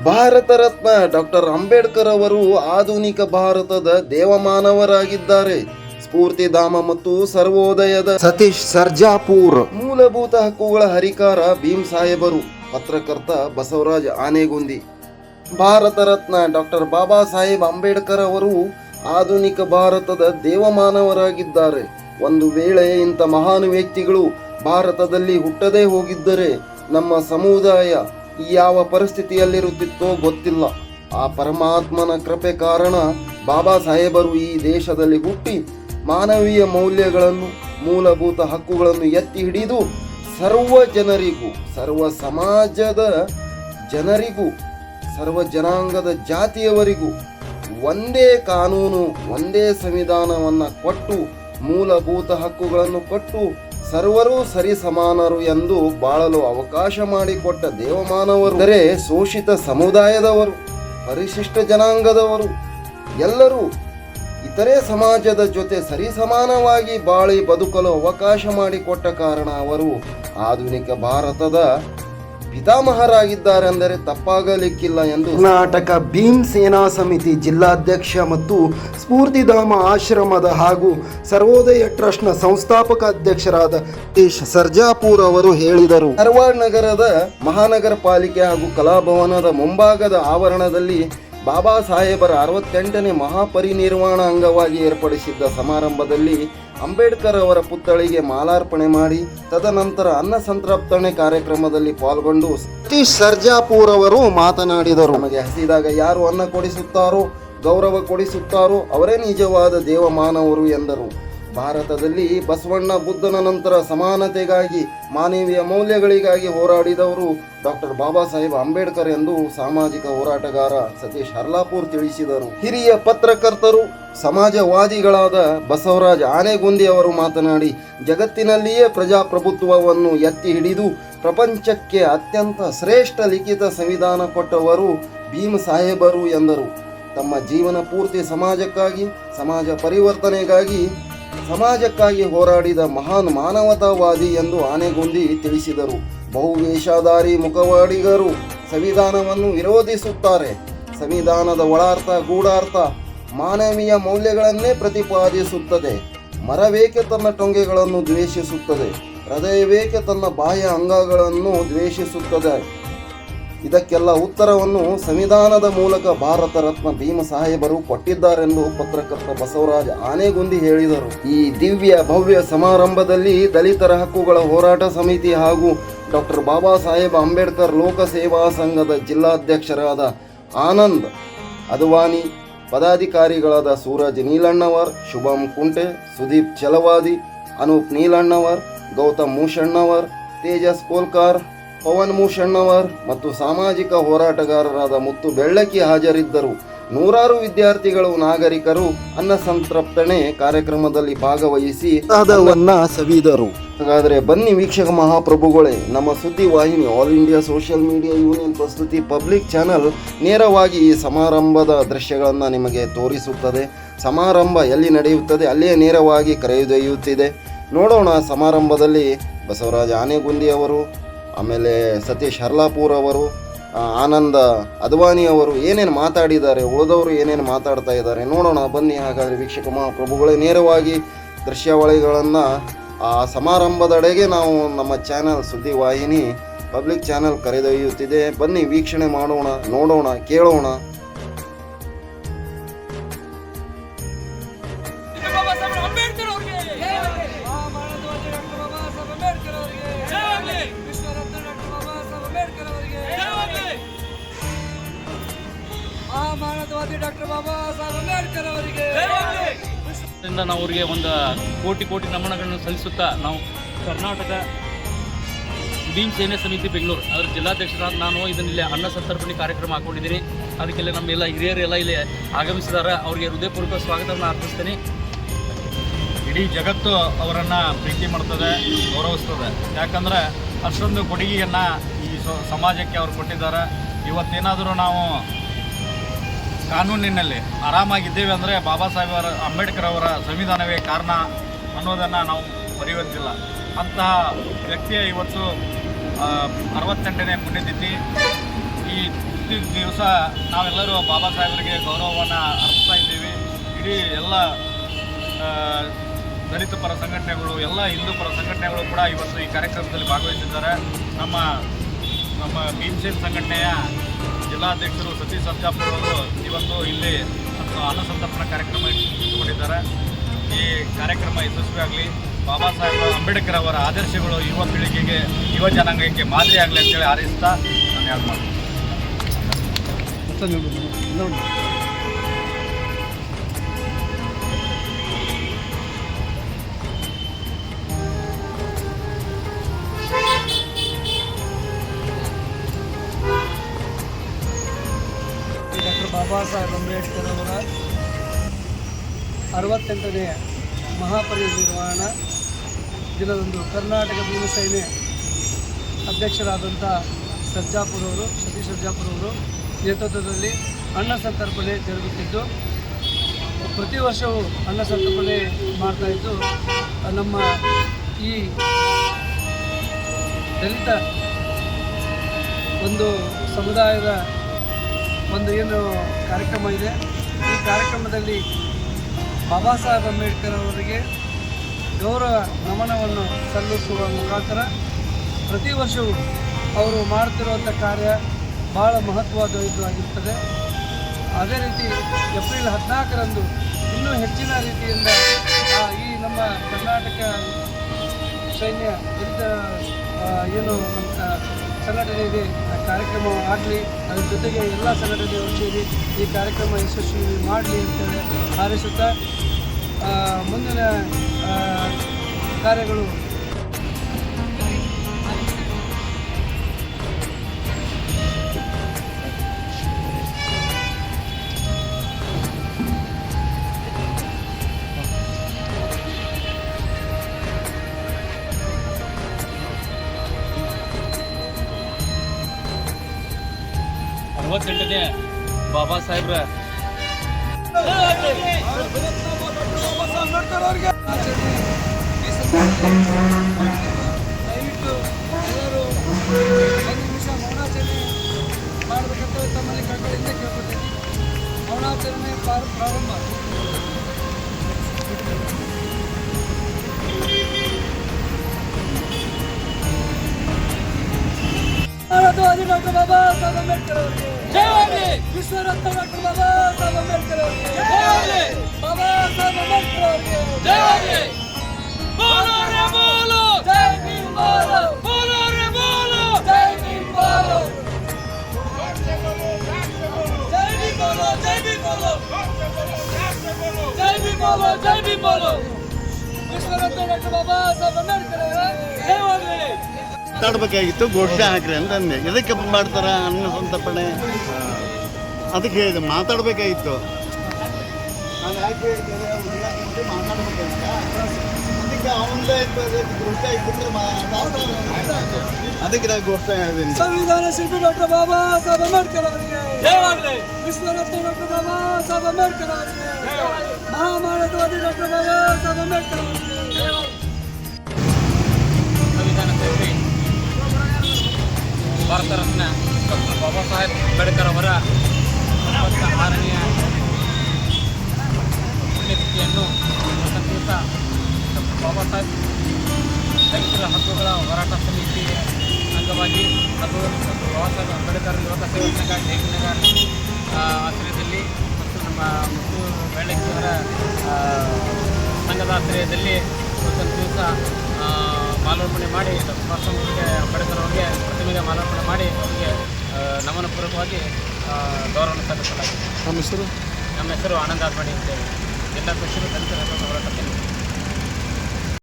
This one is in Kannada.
ಭಾರತ ರತ್ನ ಡಾಕ್ಟರ್ ಅಂಬೇಡ್ಕರ್ ಅವರು ಆಧುನಿಕ ಭಾರತದ ದೇವಮಾನವರಾಗಿದ್ದಾರೆ. ಸ್ಫೂರ್ತಿಧಾಮ ಮತ್ತು ಸರ್ವೋದಯದ ಸತೀಶ್ ಸರ್ಜಾಪುರ್ ಮೂಲಭೂತ ಹಕ್ಕುಗಳ ಹರಿಕಾರ ಭೀಮ್ ಸಾಹೇಬರು, ಪತ್ರಕರ್ತ ಬಸವರಾಜ್ ಆನೆಗುಂದಿ. ಭಾರತ ರತ್ನ ಡಾಕ್ಟರ್ ಬಾಬಾ ಸಾಹೇಬ್ ಅಂಬೇಡ್ಕರ್ ಅವರು ಆಧುನಿಕ ಭಾರತದ ದೇವಮಾನವರಾಗಿದ್ದಾರೆ. ಒಂದು ವೇಳೆ ಇಂಥ ಮಹಾನ್ ವ್ಯಕ್ತಿಗಳು ಭಾರತದಲ್ಲಿ ಹುಟ್ಟದೇ ಹೋಗಿದ್ದರೆ ನಮ್ಮ ಸಮುದಾಯ ಯಾವ ಪರಿಸ್ಥಿತಿಯಲ್ಲಿರುತ್ತಿತ್ತೋ ಗೊತ್ತಿಲ್ಲ. ಆ ಪರಮಾತ್ಮನ ಕೃಪೆ ಕಾರಣ ಬಾಬಾ ಸಾಹೇಬರು ಈ ದೇಶದಲ್ಲಿ ಹುಟ್ಟಿ ಮಾನವೀಯ ಮೌಲ್ಯಗಳನ್ನು, ಮೂಲಭೂತ ಹಕ್ಕುಗಳನ್ನು ಎತ್ತಿ ಹಿಡಿದು ಸರ್ವ ಜನರಿಗೂ, ಸರ್ವ ಸಮಾಜದ ಜನರಿಗೂ, ಸರ್ವ ಜನಾಂಗದ ಜಾತಿಯವರಿಗೂ ಒಂದೇ ಕಾನೂನು, ಒಂದೇ ಸಂವಿಧಾನವನ್ನು ಕೊಟ್ಟು, ಮೂಲಭೂತ ಹಕ್ಕುಗಳನ್ನು ಕೊಟ್ಟು ಸರ್ವರೂ ಸರಿ ಸಮಾನರು ಎಂದು ಬಾಳಲು ಅವಕಾಶ ಮಾಡಿಕೊಟ್ಟ ದೇವಮಾನವರು. ಅಂದರೆ ಶೋಷಿತ ಸಮುದಾಯದವರು, ಪರಿಶಿಷ್ಟ ಜನಾಂಗದವರು, ಎಲ್ಲರೂ ಇತರೆ ಸಮಾಜದ ಜೊತೆ ಸರಿಸಮಾನವಾಗಿ ಬಾಳಿ ಬದುಕಲು ಅವಕಾಶ ಮಾಡಿಕೊಟ್ಟ ಕಾರಣ ಅವರು ಆಧುನಿಕ ಭಾರತದ ಪಿತಾಮಹರಾಗಿದ್ದಾರೆ ಅಂದರೆ ತಪ್ಪಾಗಲಿಕ್ಕಿಲ್ಲ ಎಂದು ಕರ್ನಾಟಕ ಭೀಮ್ ಸೇನಾ ಸಮಿತಿ ಜಿಲ್ಲಾಧ್ಯಕ್ಷ ಮತ್ತು ಸ್ಫೂರ್ತಿಧಾಮ ಆಶ್ರಮದ ಹಾಗೂ ಸರ್ವೋದಯ ಟ್ರಸ್ಟ್ನ ಸಂಸ್ಥಾಪಕ ಅಧ್ಯಕ್ಷರಾದ ಸತೀಶ್ ಸರ್ಜಾಪುರ್ ಅವರು ಹೇಳಿದರು. ಧಾರವಾಡ ನಗರದ ಮಹಾನಗರ ಪಾಲಿಕೆ ಹಾಗೂ ಕಲಾಭವನದ ಮುಂಭಾಗದ ಆವರಣದಲ್ಲಿ ಬಾಬಾ ಸಾಹೇಬರ ಅರವತ್ತೆಂಟನೇ ಮಹಾಪರಿನಿರ್ವಾಣ ಅಂಗವಾಗಿ ಏರ್ಪಡಿಸಿದ್ದ ಸಮಾರಂಭದಲ್ಲಿ ಅಂಬೇಡ್ಕರ್ ಅವರ ಪುತ್ಥಳಿಗೆ ಮಾಲಾರ್ಪಣೆ ಮಾಡಿ, ತದನಂತರ ಅನ್ನ ಸಂತ್ರಪ್ತಣೆ ಕಾರ್ಯಕ್ರಮದಲ್ಲಿ ಪಾಲ್ಗೊಂಡು ಸತೀಶ್ ಸರ್ಜಾಪುರ್ ಅವರು ಮಾತನಾಡಿದರು. ನಮಗೆ ಹಸಿದಾಗ ಯಾರು ಅನ್ನ ಕೊಡಿಸುತ್ತಾರೋ, ಗೌರವ ಕೊಡಿಸುತ್ತಾರೋ, ಅವರೇ ನಿಜವಾದ ದೇವಮಾನವರು ಎಂದರು. ಭಾರತದಲ್ಲಿ ಬಸವಣ್ಣ ಬುದ್ಧನ ನಂತರ ಸಮಾನತೆಗಾಗಿ, ಮಾನವೀಯ ಮೌಲ್ಯಗಳಿಗಾಗಿ ಹೋರಾಡಿದವರು ಡಾಕ್ಟರ್ ಬಾಬಾ ಸಾಹೇಬ್ ಅಂಬೇಡ್ಕರ್ ಎಂದು ಸಾಮಾಜಿಕ ಹೋರಾಟಗಾರ ಸತೀಶ್ ಹರ್ಲಾಪುರ್ ತಿಳಿಸಿದರು. ಹಿರಿಯ ಪತ್ರಕರ್ತರು ಸಮಾಜವಾದಿಗಳಾದ ಬಸವರಾಜ್ ಆನೆಗುಂದಿ ಅವರು ಮಾತನಾಡಿ, ಜಗತ್ತಿನಲ್ಲಿಯೇ ಪ್ರಜಾಪ್ರಭುತ್ವವನ್ನು ಎತ್ತಿ ಹಿಡಿದು ಪ್ರಪಂಚಕ್ಕೆ ಅತ್ಯಂತ ಶ್ರೇಷ್ಠ ಲಿಖಿತ ಸಂವಿಧಾನ ಕೊಟ್ಟವರು ಭೀಮ್ ಸಾಹೇಬರು ಎಂದರು. ತಮ್ಮ ಜೀವನ ಪೂರ್ತಿ ಸಮಾಜಕ್ಕಾಗಿ, ಸಮಾಜ ಪರಿವರ್ತನೆಗಾಗಿ, ಸಮಾಜಕ್ಕಾಗಿ ಹೋರಾಡಿದ ಮಹಾನ್ ಮಾನವತಾವಾದಿ ಎಂದು ಆನೆಗುಂದಿ ತಿಳಿಸಿದರು. ಬಹುವೇಷಧಾರಿ ಮುಖವಾಡಿಗರು ಸಂವಿಧಾನವನ್ನು ವಿರೋಧಿಸುತ್ತಾರೆ. ಸಂವಿಧಾನದ ಒಳಾರ್ಥ ಗೂಢಾರ್ಥ ಮಾನವೀಯ ಮೌಲ್ಯಗಳನ್ನೇ ಪ್ರತಿಪಾದಿಸುತ್ತದೆ. ಮರವೇಕೆ ತನ್ನ ಟೊಂಗೆಗಳನ್ನು ದ್ವೇಷಿಸುತ್ತದೆ. ಹೃದಯವೇಕೆ ತನ್ನ ಬಾಹ್ಯ ಅಂಗಗಳನ್ನು ದ್ವೇಷಿಸುತ್ತದೆ. ಇದಕ್ಕೆಲ್ಲ ಉತ್ತರವನ್ನು ಸಂವಿಧಾನದ ಮೂಲಕ ಭಾರತ ರತ್ನ ಭೀಮ ಸಾಹೇಬರು ಕೊಟ್ಟಿದ್ದಾರೆಂದು ಪತ್ರಕರ್ತ ಬಸವರಾಜ ಆನೆಗುಂದಿ ಹೇಳಿದರು. ಈ ದಿವ್ಯ ಭವ್ಯ ಸಮಾರಂಭದಲ್ಲಿ ದಲಿತರ ಹಕ್ಕುಗಳ ಹೋರಾಟ ಸಮಿತಿ ಹಾಗೂ ಡಾಕ್ಟರ್ ಬಾಬಾ ಸಾಹೇಬ್ ಅಂಬೇಡ್ಕರ್ ಲೋಕಸೇವಾ ಸಂಘದ ಜಿಲ್ಲಾಧ್ಯಕ್ಷರಾದ ಆನಂದ್ ಅದ್ವಾನಿ ಪದಾಧಿಕಾರಿಗಳಾದ ಸೂರಜ್ ನೀಲಣ್ಣವರ್, ಶುಭಂ ಕುಂಟೆ, ಸುದೀಪ್ ಚಲವಾದಿ, ಅನೂಪ್ ನೀಲಣ್ಣವರ್, ಗೌತಮ್ ಮೂಷಣ್ಣವರ್, ತೇಜಸ್ ಕೋಲ್ಕಾರ್, ಪವನ್ ಮೂಷಣ್ಣವರ್ ಮತ್ತು ಸಾಮಾಜಿಕ ಹೋರಾಟಗಾರರಾದ ಮುತ್ತು ಬೆಳ್ಳಕ್ಕಿ ಹಾಜರಿದ್ದರು. ನೂರಾರು ವಿದ್ಯಾರ್ಥಿಗಳು ನಾಗರಿಕರು ಅನ್ನ ಸಂತೃಪ್ತಣೆ ಕಾರ್ಯಕ್ರಮದಲ್ಲಿ ಭಾಗವಹಿಸಿ ಸವಿದರು. ಹಾಗಾದ್ರೆ ಬನ್ನಿ ವೀಕ್ಷಕ ಮಹಾಪ್ರಭುಗಳೇ ನಮ್ಮ ಸುದ್ದಿ ವಾಹಿನಿ All India Social Media Union ಪ್ರಸ್ತುತಿ ಪಬ್ಲಿಕ್ ಚಾನಲ್ ನೇರವಾಗಿ ಈ ಸಮಾರಂಭದ ದೃಶ್ಯಗಳನ್ನು ನಿಮಗೆ ತೋರಿಸುತ್ತದೆ. ಸಮಾರಂಭ ಎಲ್ಲಿ ನಡೆಯುತ್ತದೆ ಅಲ್ಲಿಯೇ ನೇರವಾಗಿ ಕರೆದೊಯ್ಯುತ್ತಿದೆ. ನೋಡೋಣ ಸಮಾರಂಭದಲ್ಲಿ ಬಸವರಾಜ ಆನೆಗುಂದಿ ಅವರು ಆಮೇಲೆ ಸತೀಶ್ ಹರ್ಲಾಪುರ್ ಅವರು ಆನಂದ ಅದ್ವಾನಿ ಅವರು ಏನೇನು ಮಾತಾಡಿದ್ದಾರೆ, ಉಳಿದವರು ಏನೇನು ಮಾತಾಡ್ತಾ ಇದ್ದಾರೆ ನೋಡೋಣ, ಬನ್ನಿ ಹಾಗಾದರೆ ವೀಕ್ಷಕ ಮಹಾಪ್ರಭುಗಳೇ, ನೇರವಾಗಿ ದೃಶ್ಯಾವಳಿಗಳನ್ನು ಆ ಸಮಾರಂಭದೆಡೆಗೆ ನಾವು ನಮ್ಮ ಚಾನಲ್ ಸುದ್ದಿವಾಹಿನಿ ಪಬ್ಲಿಕ್ ಚಾನಲ್ ಕರೆದೊಯ್ಯುತ್ತಿದೆ. ಬನ್ನಿ ವೀಕ್ಷಣೆ ಮಾಡೋಣ, ನೋಡೋಣ, ಕೇಳೋಣ. ಮಹಾಮಾನವವಾದಿ ಡಾಕ್ಟರ್ ಬಾಬಾ ಸಾಹೇಬ್ ಅಂಬೇಡ್ಕರ್ ಅವರಿಗೆ. ನಾವು ಅವರಿಗೆ ಒಂದು ಕೋಟಿ ಕೋಟಿ ನಮನಗಳನ್ನು ಸಲ್ಲಿಸುತ್ತಾ ನಾವು ಕರ್ನಾಟಕ ಭೀಮ್ ಸೇನೆ ಸಮಿತಿ ಬೆಂಗಳೂರು, ಅದರ ಜಿಲ್ಲಾಧ್ಯಕ್ಷರಾದ ನಾನು ಇದನ್ನಿಲ್ಲಿ ಅನ್ನ ಸಂತರ್ಪಣೆ ಕಾರ್ಯಕ್ರಮ ಹಾಕೊಂಡಿದ್ದೀನಿ. ಅದಕ್ಕೆಲ್ಲ ನಮ್ಮೆಲ್ಲ ಹಿರಿಯರೆಲ್ಲ ಇಲ್ಲಿ ಆಗಮಿಸಿದ್ದಾರೆ ಅವರಿಗೆ ಹೃದಯಪೂರ್ವಕ ಸ್ವಾಗತವನ್ನು ಅರ್ಪಿಸ್ತೇನೆ. ಇಡೀ ಜಗತ್ತು ಅವರನ್ನು ಪ್ರೀತಿ ಮಾಡ್ತದೆ, ಗೌರವಿಸ್ತದೆ. ಯಾಕಂದರೆ ಅಷ್ಟೊಂದು ಕೊಡುಗೆಯನ್ನು ಈ ಸಮಾಜಕ್ಕೆ ಅವರು ಕೊಟ್ಟಿದ್ದಾರೆ. ಇವತ್ತೇನಾದರೂ ನಾವು ಕಾನೂನಿನಲ್ಲಿ ಆರಾಮಾಗಿದ್ದೇವೆ ಅಂದರೆ ಬಾಬಾ ಸಾಹೇಬ್ ಅವರ ಅಂಬೇಡ್ಕರ್ ಅವರ ಸಂವಿಧಾನವೇ ಕಾರಣ ಅನ್ನೋದನ್ನು ನಾವು ಮರೆಯುವಂತಿಲ್ಲ ಅಂತಹ ವ್ಯಕ್ತಿಯ ಇವತ್ತು ಅರವತ್ತೆಂಟನೇ ಪುಣ್ಯತಿಥಿ. ಈ ದಿವಸ ನಾವೆಲ್ಲರೂ ಬಾಬಾ ಸಾಹೇಬರಿಗೆ ಗೌರವವನ್ನು ಅರ್ಪಿಸ್ತಾ ಇದ್ದೀವಿ. ಇಡೀ ಎಲ್ಲ ದಲಿತ ಪರ ಸಂಘಟನೆಗಳು, ಎಲ್ಲ ಹಿಂದೂ ಪರ ಸಂಘಟನೆಗಳು ಕೂಡ ಇವತ್ತು ಈ ಕಾರ್ಯಕ್ರಮದಲ್ಲಿ ಭಾಗವಹಿಸಿದ್ದಾರೆ. ನಮ್ಮ ನಮ್ಮ ಭೀಮಸೇನ್ ಸಂಘಟನೆಯ ಜಿಲ್ಲಾಧ್ಯಕ್ಷರು ಸತೀಶ್ ಸರ್ಜಾಪುರ ಅವರು ಇವತ್ತು ಇಲ್ಲಿ ಅನ್ನಸಂತರ್ಪಣಾ ಕಾರ್ಯಕ್ರಮ ಇಟ್ಟುಕೊಂಡಿದ್ದಾರೆ. ಈ ಕಾರ್ಯಕ್ರಮ ಯಶಸ್ವಿಯಾಗಲಿ ಬಾಬಾ ಸಾಹೇಬ್ ಅಂಬೇಡ್ಕರ್ ಅವರ ಆದರ್ಶಗಳು ಯುವ ಪೀಳಿಗೆಗೆ, ಯುವ ಜನಾಂಗಕ್ಕೆ ಮಾದರಿ ಆಗಲಿ ಅಂತೇಳಿ ಆರಿಸ್ತಾ ನಾನು ಅಂಬೇಡ್ಕರ್ ಅವರ ಅರವತ್ತೆಂಟನೆಯ ಮಹಾಪರಿನಿರ್ವಾಣ ದಿನದಂದು ಕರ್ನಾಟಕ ಭೀಮಸೇನೆ ಅಧ್ಯಕ್ಷರಾದಂಥ ಸರ್ಜಾಪುರವರು ಸತೀಶ್ ಸರ್ಜಾಪುರವರು ನೇತೃತ್ವದಲ್ಲಿ ಅನ್ನ ಸಂತರ್ಪಣೆ ಜರುಗುತ್ತಿದ್ದು, ಪ್ರತಿ ವರ್ಷವೂ ಅನ್ನ ಸಂತರ್ಪಣೆ ಮಾಡ್ತಾಯಿದ್ದು ನಮ್ಮ ಈ ದಲಿತ ಒಂದು ಸಮುದಾಯದ ಒಂದು ಏನು ಕಾರ್ಯಕ್ರಮ ಇದೆ. ಈ ಕಾರ್ಯಕ್ರಮದಲ್ಲಿ ಬಾಬಾ ಸಾಹೇಬ್ ಅಂಬೇಡ್ಕರ್ ಅವರಿಗೆ ಗೌರವ ನಮನವನ್ನು ಸಲ್ಲಿಸುವ ಮುಖಾಂತರ ಪ್ರತಿ ವರ್ಷವೂ ಅವರು ಮಾಡ್ತಿರುವಂಥ ಕಾರ್ಯ ಭಾಳ ಮಹತ್ವವಾದದ್ದು ಆಗಿರ್ತದೆ. ಅದೇ ರೀತಿ ಏಪ್ರಿಲ್ ಹದಿನಾಲ್ಕರಂದು ಇನ್ನೂ ಹೆಚ್ಚಿನ ರೀತಿಯಿಂದ ಈ ನಮ್ಮ ಕರ್ನಾಟಕ ಸೈನ್ಯ ಏನು ಸಂಘಟನೆ ಇದೆ ಆ ಕಾರ್ಯಕ್ರಮ ಆಗಲಿ ಅದ್ರ ಜೊತೆಗೆ ಎಲ್ಲ ಸಂಘಟನೆಗಳು ಸೇರಿ ಈ ಕಾರ್ಯಕ್ರಮ ಯಶಸ್ವಿ ಮಾಡಲಿ ಅಂತೇಳಿ ಹಾರೈಸುತ್ತಾ ಮುಂದಿನ ಆ, ಕಾರ್ಯಗಳು ಅರವತ್ತೆಂಟನೇ ಬಾಬಾ ಸಾಹೇಬ್ರ ದಯವಿಟ್ಟು ಎಲ್ಲರೂ ಒಂದು ನಿಮಿಷ ಮೌನಾಚರಣೆ ಮಾಡಬೇಕಂತ ತಮ್ಮಲ್ಲಿ ಕಳ್ಕಳಿಂದ ಕೇಳ್ಕೊತೀನಿ ಮೌನಾಚರಣೆ ಪ್ರಾರ- ಪ್ರಾರಂಭ ಭಾರತವಾದಿ ಡಾಕ್ಟರ್ ಬಾಬಾ ಸಾಹೇಬ್ ಅಂಬೇಡ್ಕರ್ ಅವರಿಗೆ Devamlı. Güçlerat tabakı baba tamam merkez. Devamlı. Baba tamam merkez. Devamlı. Bolo re bolo. Devin bolo. Bolo re bolo. Devin bolo. Devin bolo. Devin bolo. Devin bolo. Devin bolo. Güçlerat tabakı baba tamam merkez. ಮಾತಾಡ್ಬೇಕಾಗಿತ್ತು ಘೋಷಣೆ ಹಾಕ್ರಿ ಅಂತ ಅಂದೆ. ಎದಕ್ಕೆ ಮಾಡ್ತಾರ ಅನ್ನ ಸಂತರ್ಪಣೆ ಅದಕ್ಕೆ ಹೇಳಿದೆ ಮಾತಾಡಬೇಕಾಗಿತ್ತು. ನಾನು ಯಾಕೆ ಹೇಳಿದೆ ಅಂದ್ರೆ ಅಂತ ಮಾತಾಡ್ಬೇಕಾಗಿತ್ತ? ಅದಕ್ಕೆ ಘೋಷಣೆ ಇಟ್ಟಿದ್ರೆ ಅದಕ್ಕೆ ನಾನು ಘೋಷಣೆ ಹೇಳಿದ್ದೀನಿ ಸಂವಿಧಾನ ಶಿಲ್ಪಿ ಡಾಕ್ಟರ್ ಬಾಬಾ ಸಾಹೇಬ್ ಅಂಬೇಡ್ಕರ್ ಅವರಿಗೆ. ವಿಶ್ವರತ್ನ ಡಾಕ್ಟರ್ ಬಾಬಾ ಸಾಹೇಬ್ ಅಂಬೇಡ್ಕರ್ ಅವರಿಗೆ. ಮಹಾಮಾನವವಾದಿ ಡಾಕ್ಟರ್ ಬಾಬಾ ಸಾಹೇಬ್ ಅಂಬೇಡ್ಕರ್ ಅವರಿಗೆ. ಭಾರತ ರತ್ನ ಡಾಕ್ಟರ್ ಬಾಬಾ ಸಾಹೇಬ್ ಅಂಬೇಡ್ಕರ್ ಅವರ ಆರನೆಯ ಪುಣ್ಯತಿಥಿಯನ್ನು ಸಂಗೀತ ಡಾಕ್ಟರ್ ಬಾಬಾ ಸಾಹೇಬ್ ರೈತರ ಹಕ್ಕುಗಳ ಹೋರಾಟ ಸಮಿತಿ ಅಂಗವಾಗಿ ಅದು ಡಾಕ್ಟರ್ ಬಾಬಾ ಸಾಹೇಬ್ ಅಂಬೇಡ್ಕರ್ ಯುವಕ ಸೇವಾ ಸಂಘ ಜೈನಗರ ಆಶ್ರಯದಲ್ಲಿ ಮತ್ತು ನಮ್ಮ ಮುತ್ತು ಬೆಳ್ಳಕ್ಕಿಯವರ ಸಂಘದ ಆಶ್ರಯದಲ್ಲಿ ಸಂಗೀತ ಮಾಲಾರ್ಪಣೆ ಮಾಡಿ ಬಾಬಾ ಅಂಬೇಡ್ಕರ್ ಪ್ರತಿಮೆಗೆ ಮಾಲಾರ್ಪಣೆ ಮಾಡಿ ಅವರಿಗೆ ನಮನಪೂರ್ವಕವಾಗಿ ಆ, ಗೌರವವನ್ನು ಸಲ್ಲಿಸಲಾಗಿದೆ. ನಮ್ಮ ಹೆಸರು? ನಮ್ಮ ಹೆಸರು ಆನಂದ ಆರ್ಮಣಿ ಅಂತೇಳಿ. ಎಲ್ಲ ಕೃಷಿ ದಲಿತ ಹೋರಾಟ